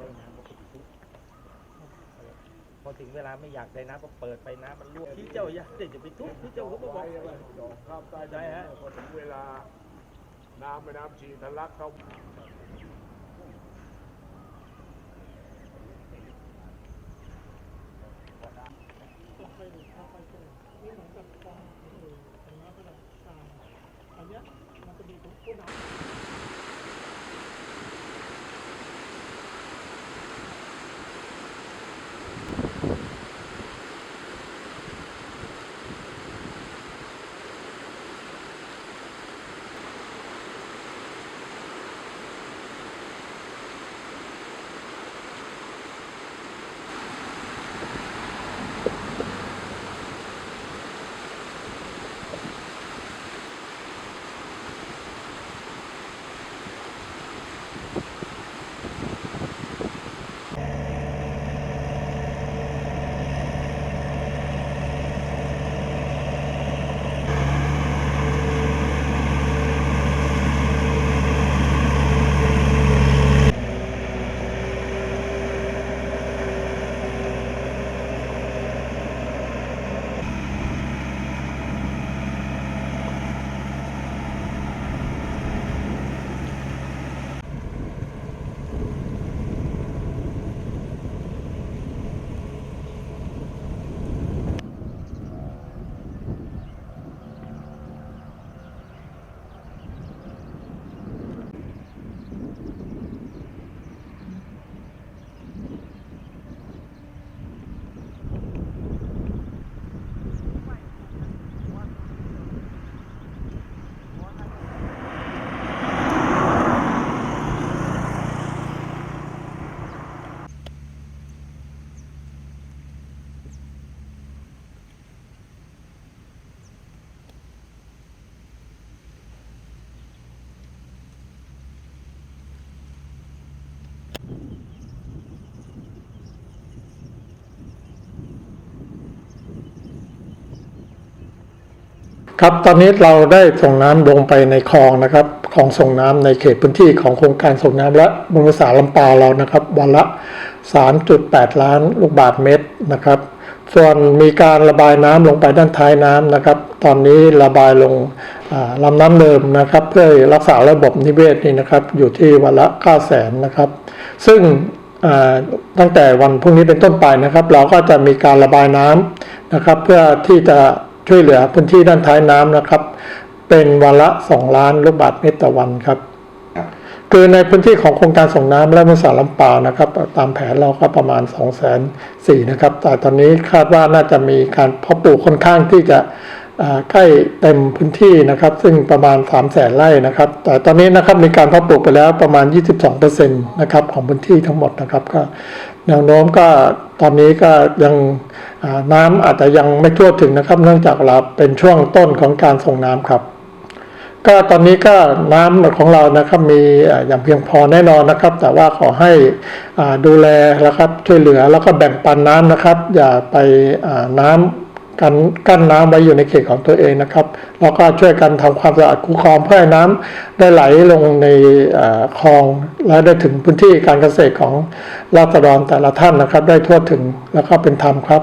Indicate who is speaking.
Speaker 1: ได้น้ำก็ไปทุกพอถึงเวลาไม่อยากได้น้ำก็เปิดไปน้ำมันรั่วพี่เจ้าอยากเด็ดจะไปทุกพี่เจ้าก็บอก
Speaker 2: ดอกข้ใต้
Speaker 1: ฮะ
Speaker 2: พอถึงเวลาน้ำไปน้ำชีทะลักเข้า
Speaker 3: อันนี้มันจะมีผู้นำ
Speaker 4: ครับตอนนี้เราได้ส่งน้ำลงไปในคลองนะครับคลองส่งน้ำในเขตพื้นที่ของโครงการส่งน้ำและบริษัทลำปาเรานะครับ วันละ 3.8 ล้านลูกบาศก์เมตรนะครับ ส่วนมีการระบายน้ำลงไปด้านท้ายน้ำนะครับ ตอนนี้ระบายลงอ่าลำน้ำเดิมนะครับ เพื่อรักษาระบบนิเวศนี่นะครับอยู่ที่วันละ9แสนนะครับ ซึ่งตั้งแต่วันพรุ่งนี้เป็นต้นไปนะครับ เราก็จะมีการระบายน้ำนะครับ เพื่อที่จะ ช่วยเหลือพื้นที่ด้านท้ายน้ำนะครับ เป็นวันละ 2 ล้านลูกบาศก์เมตรต่อวันครับ คือในพื้นที่ของโครงการส่งน้ำและบริษัทลำปาวนะครับ ตามแผนเราก็ประมาณ2 4 0 0 0 0นะครับ แต่ตอนนี้คาดว่าน่าจะมีการเพาะปลูกค่อนข้างที่จะอ่าใกล้เต็มพื้นที่นะครับ ซึ่งประมาณ 3 0 0แสนไร่นะครับ แต่ตอนนี้นะครับมีการเพาะปลูกไปแล้วประมาณ 22%นะครับของพื้นที่ทั้งหมดนะครับ ก็แนวโน้มก็ตอนนี้ก็ยัง น้ำอาจจะยังไม่ทั่วถึงนะครับ เนื่องจากเราเป็นช่วงต้นของการส่งน้ำครับ ก็ตอนนี้ก็น้ำของเรานะครับมีอย่างเพียงพอแน่นอนนะครับ แต่ว่าขอให้ดูแลนะครับช่วยเหลือแล้วก็แบ่งปันน้ำนะครับ อย่าไปน้ำกันกั้นน้ำไว้อยู่ในเขตของตัวเองนะครับ แล้วก็ช่วยกันทำความสะอาดคูคลองเพื่อให้น้ำได้ไหลลงในคลอง และได้ถึงพื้นที่การเกษตรของราษฎรแต่ละท่านนะครับ ได้ทั่วถึงแล้วก็เป็นธรรมครับ